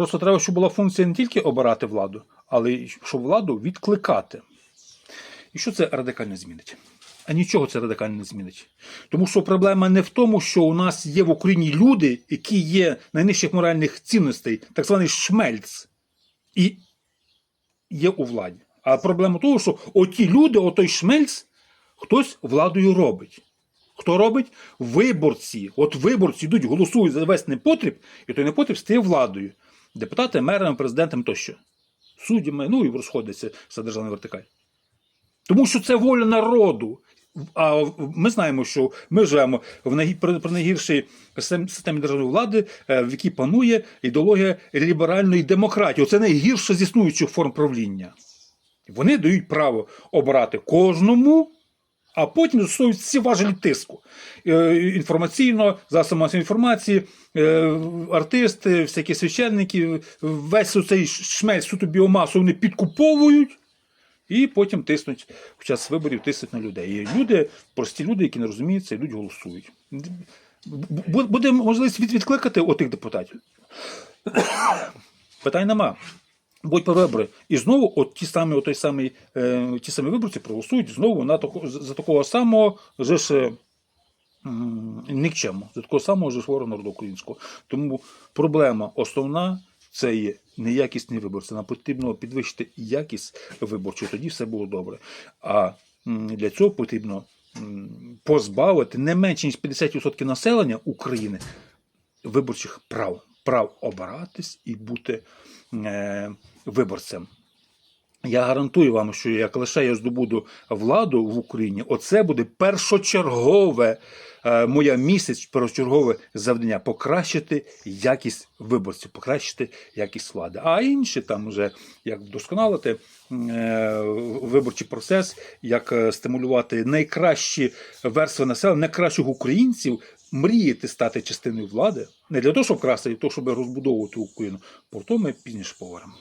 Просто треба, щоб була функція не тільки обирати владу, але й щоб владу відкликати. І що це радикально змінить? А нічого це радикально не змінить. Тому що проблема не в тому, що у нас є в Україні люди, які є найнижчих моральних цінностей, так званий шмельц, і є у владі. А проблема того, що оті люди, отой шмельц, хтось владою робить. Хто робить? Виборці. От виборці йдуть, голосують за весь непотріб, і той непотріб стає владою. Депутати, мерами, президентами тощо. Суддями, ну і розходиться вся державна вертикаль. Тому що це воля народу. А ми знаємо, що ми живемо в найгі- при, найгіршій системі державної влади, е, в якій панує ідеологія ліберальної демократії. Це найгірша з існуючих форм правління. Вони дають право обирати кожному, а потім застосовують всі важелі тиску. Е, Інформаційно, засоби масової інформації, е, артисти, всякі священники, весь цей шмель суто біомасу вони підкуповують. І потім тиснуть в час виборів тиснуть на людей. І люди, прості люди, які не розуміють це, йдуть голосують. Буде можливість від- відкликати отих депутатів. Питань нема. Будь по вибори. І знову от ті самі, от той самий, е, ті самі виборці проголосують знову на тако, за такого самого же ж м, за такого самого ж ворога народу українського. Тому проблема основна це є неякісні виборці. Нам потрібно підвищити якість виборчу, тоді все було добре. А для цього потрібно позбавити не менше ніж 50% населення України виборчих прав, прав обиратись і бути е, виборцем. Я гарантую вам, що як лише я здобуду владу в Україні, оце буде першочергове е, моя місяць, першочергове завдання покращити якість виборців, покращити якість влади. А інші там вже як вдосконалити е, виборчий процес, як е, стимулювати найкращі верстви населення, найкращих українців. Мріяти стати частиною влади не для того, щоб красти, а для того, щоб розбудовувати Україну. Про то ми пізніше поговоримо.